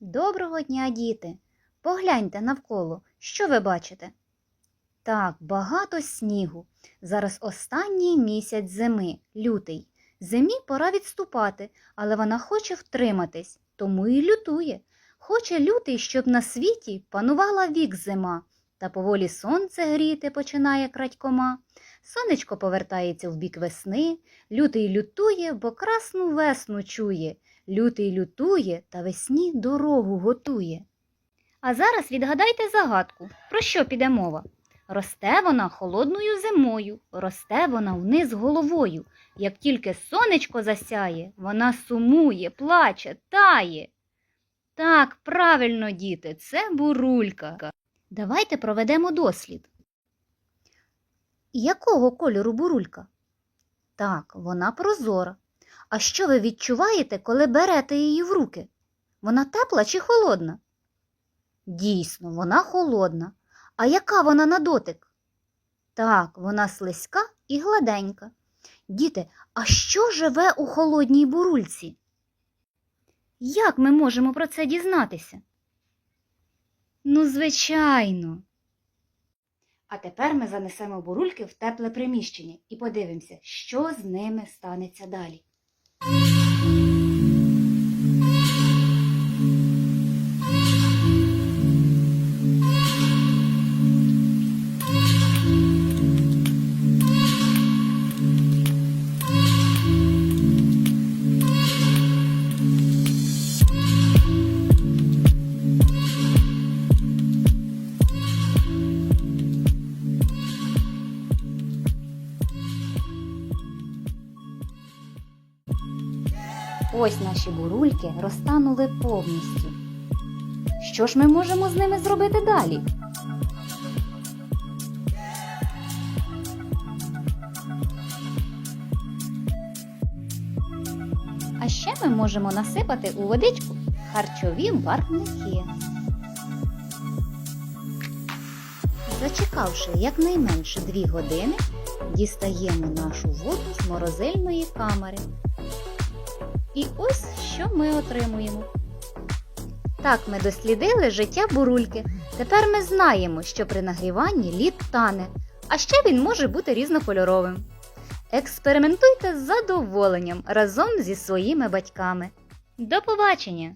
Доброго дня, діти! Погляньте навколо, що ви бачите? Так, багато снігу. Зараз останній місяць зими, лютий. Зимі пора відступати, але вона хоче втриматись, тому і лютує. Хоче лютий, щоб на світі панувала вік зима, та поволі сонце гріти починає крадькома. Сонечко повертається в бік весни, лютий лютує, бо красну весну чує. Лютий лютує та весні дорогу готує. А зараз відгадайте загадку, про що піде мова. Росте вона холодною зимою, росте вона вниз головою. Як тільки сонечко засяє, вона сумує, плаче, тає. Так, правильно, діти, це бурулька. Давайте проведемо дослід. Якого кольору бурулька? Так, вона прозора. А що ви відчуваєте, коли берете її в руки? Вона тепла чи холодна? Дійсно, вона холодна. А яка вона на дотик? Так, вона слизька і гладенька. Діти, а що живе у холодній бурульці? Як ми можемо про це дізнатися? Ну, звичайно. А тепер ми занесемо бурульки в тепле приміщення і подивимося, що з ними станеться далі. Ось наші бурульки розтанули повністю. Що ж ми можемо з ними зробити далі? А ще ми можемо насипати у водичку харчові барвники. Зачекавши якнайменше 2 години, дістаємо нашу воду з морозильної камери. І ось що ми отримуємо. Так ми дослідили життя бурульки. Тепер ми знаємо, що при нагріванні лід тане, а ще він може бути різнокольоровим. Експериментуйте з задоволенням разом зі своїми батьками. До побачення!